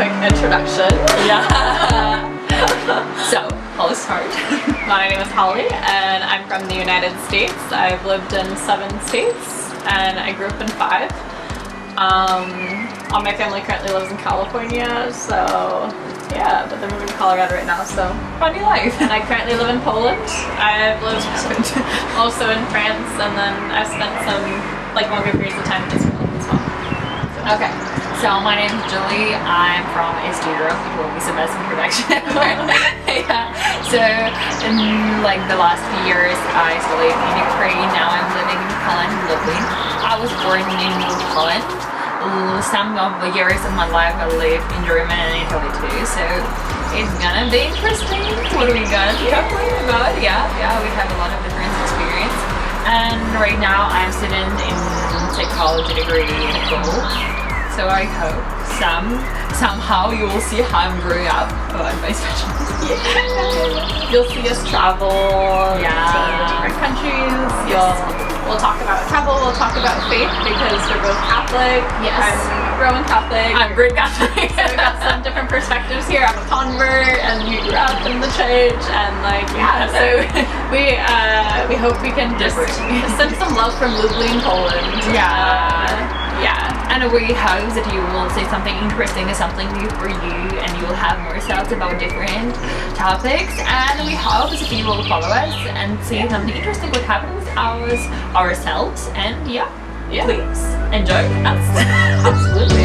introduction. Yeah. so, I'll start. My name is Holly, and I'm from the United States. I've lived in seven states, and I grew up in five. Um, all my family currently lives in California, so yeah, but they're moving to Colorado right now, so funny life. And I currently live in Poland. I've lived also in France, and then I've spent some like longer periods of time in Israel as well. Okay, so my name is Julie. I'm from East Europe. It will be best introduction ever. yeah. So, in like the last few years, I live in Ukraine. Now I'm living in Poland, Lublin. I was born in Poland. Some of the years of my life I lived in Germany and Italy too. So it's gonna be interesting. What are we gonna talk about? Yeah, yeah, we have a lot of different experience. And right now I'm student in psychology degree in school. So I hope some somehow you will see how I'm growing up about my specialty. You'll see us travel Yeah. to different countries. You'll we'll talk about travel. We'll talk about faith because we're both Catholic. Yes. I'm Roman Catholic. I'm Greek Catholic. so we've got some different perspectives here. I'm a convert, and you grew up in the church, and like yeah. So we uh, we hope we can just send some love from Lublin, Poland. Yeah. Uh, yeah. And we hope that you will see something interesting or something new for you and you will have more thoughts about different topics. And we hope that you will follow us and see something interesting will happen with ours ourselves. And yeah, Yeah. please enjoy us. Absolutely. yeah, bye. Bye.